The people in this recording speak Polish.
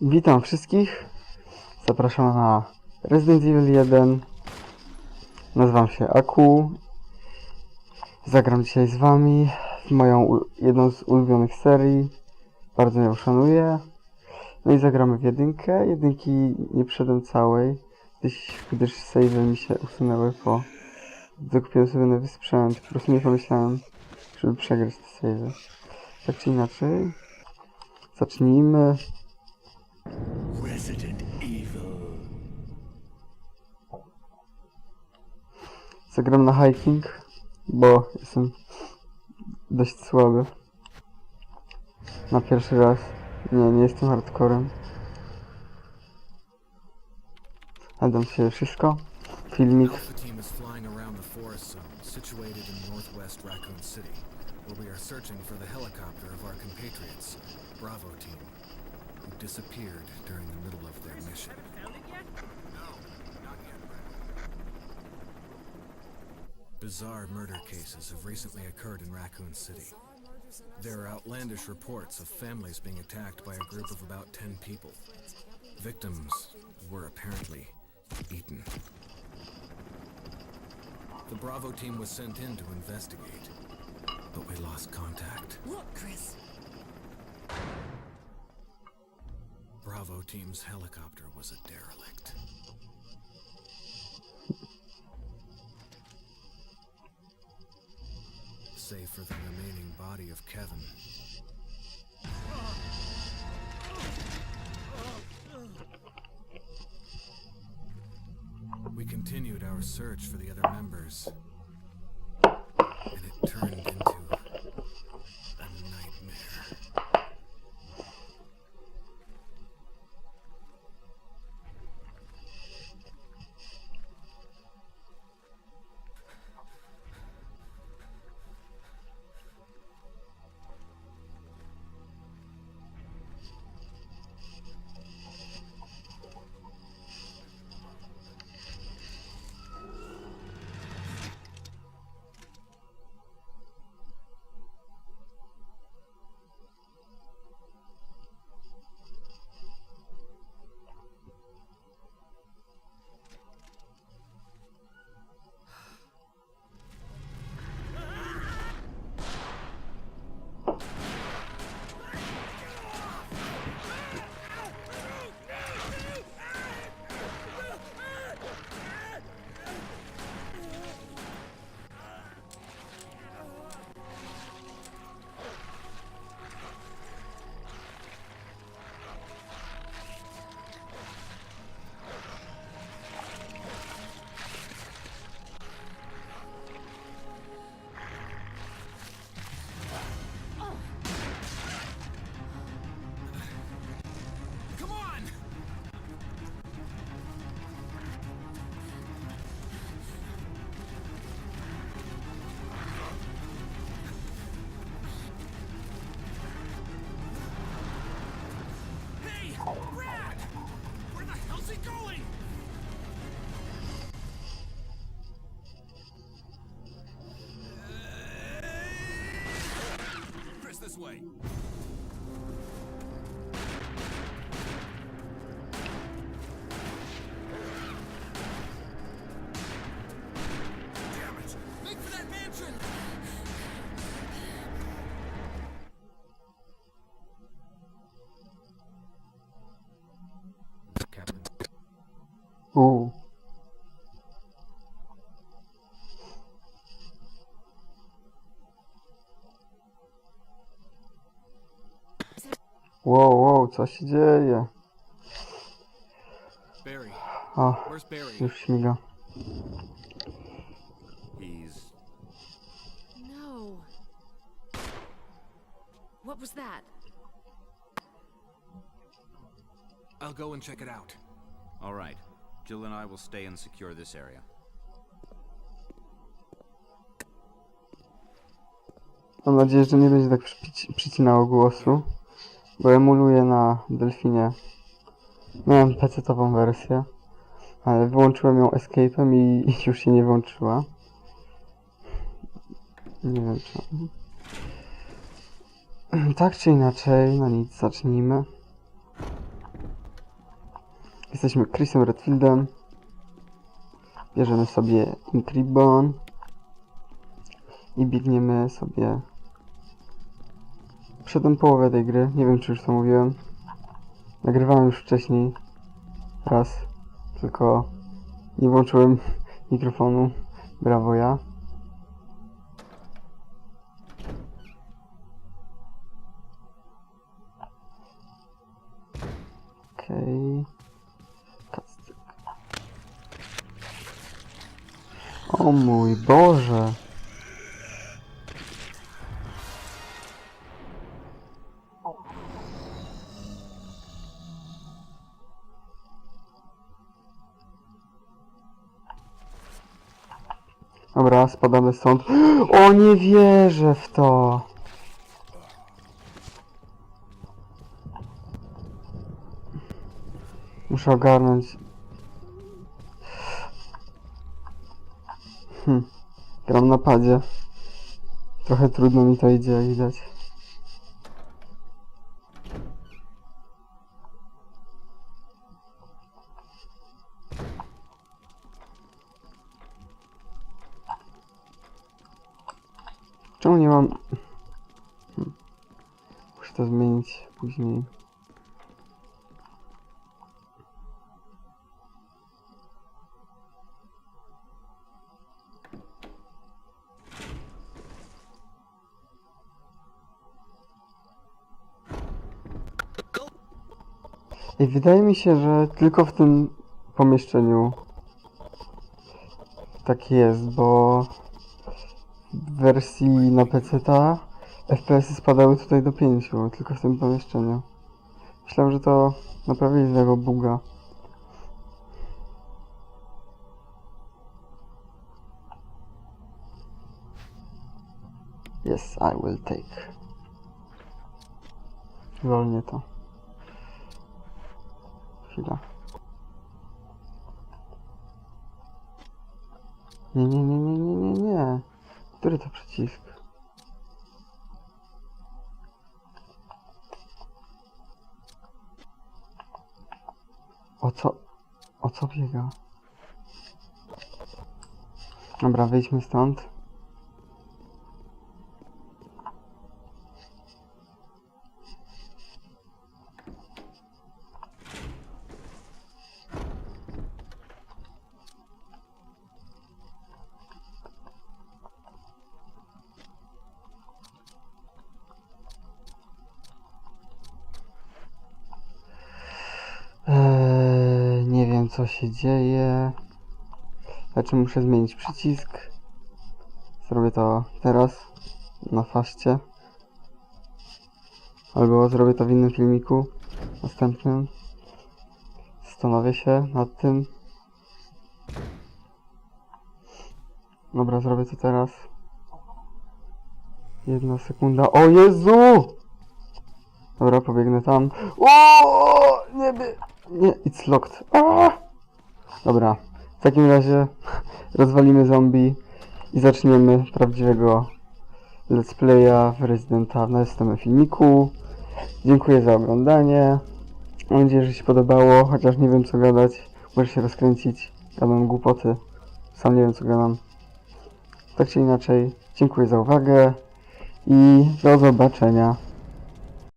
Witam wszystkich. Zapraszam na Resident Evil 1. Nazywam się Aku. Zagram dzisiaj z wami w moją jedną z ulubionych serii. Bardzo ją szanuję. No i zagramy w jedynkę. Jedynki nie przedem całej, gdyż, gdyż save mi się usunęły po zakupiłem sobie nowy sprzęt. Po prostu nie pomyślałem, żeby przegrać te save. Tak czy inaczej. Zacznijmy. Resident Evil. Zagram na hiking, bo jestem dość słaby. Na pierwszy raz. Nie, nie jestem hardcorem. A dam się wszystko. Filmik. Situated in northwest Raccoon City, where we are searching for the helicopter of our compatriots, Bravo team, who disappeared during the middle of their mission. Bizarre murder cases have recently occurred in Raccoon City. There are outlandish reports of families being attacked by a group of about 10 people. Victims were apparently eaten. The Bravo team was sent in to investigate, but we lost contact. Look, Chris. Bravo team's helicopter was a derelict. Save for the remaining body of Kevin. We continued our search for the other members, way. Damn it! Make for that mansion! Captain. Uuu. Wow, wow, co się dzieje? Barry. O, Where's Barry? już śmiga. He's No. What was that? I'll go and check it out. All right. Jill and I will stay and secure this area. Mam nadzieję, że nie będzie tak przyci- przycinało głosu, bo emuluję na Delfinie. Miałem PC-tową wersję, ale wyłączyłem ją Escape'em i, już się nie włączyła. Nie wiem czemu. Tak czy inaczej, no nic, zacznijmy. Jesteśmy Chrisem Redfieldem. Bierzemy sobie Intribon. I biegniemy sobie... Przedem połowę tej gry. Nie wiem, czy już to mówiłem. Nagrywałem już wcześniej. Raz. Tylko nie włączyłem mikrofonu. Brawo ja. Okej. Kastyk. O mój Boże. Spadamy stąd. O, nie wierzę w to. Muszę ogarnąć. Hm. Gram na padzie. Trochę trudno mi to idzie, widać. To zmienić później. I wydaje mi się, że tylko w tym pomieszczeniu tak jest, bo w wersji na PC ta FPS-y spadały tutaj do 5, tylko w tym pomieszczeniu. Myślałem, że to naprawili tego buga. Yes, I will take. Lol, nie to. Chwila. Nie, nie, nie, nie, nie, nie, nie. Który to przycisk? O co? O co biega? Dobra, wyjdźmy stąd. Co się dzieje. Znaczy muszę zmienić przycisk. Zrobię to teraz na faście. Albo zrobię to w innym filmiku następnym. Zastanowię się nad tym. Dobra, zrobię to teraz. Jedna sekunda. O Jezu! Dobra, pobiegnę tam. O, nie. Nie, it's locked. A! Dobra, w takim razie rozwalimy zombie i zaczniemy prawdziwego let's playa w Residenta w następnym filmiku. Dziękuję za oglądanie. Mam nadzieję, że się podobało, chociaż nie wiem co gadać. Może się rozkręcić. Gadam głupoty. Sam nie wiem co gadam. Tak czy inaczej, dziękuję za uwagę i do zobaczenia.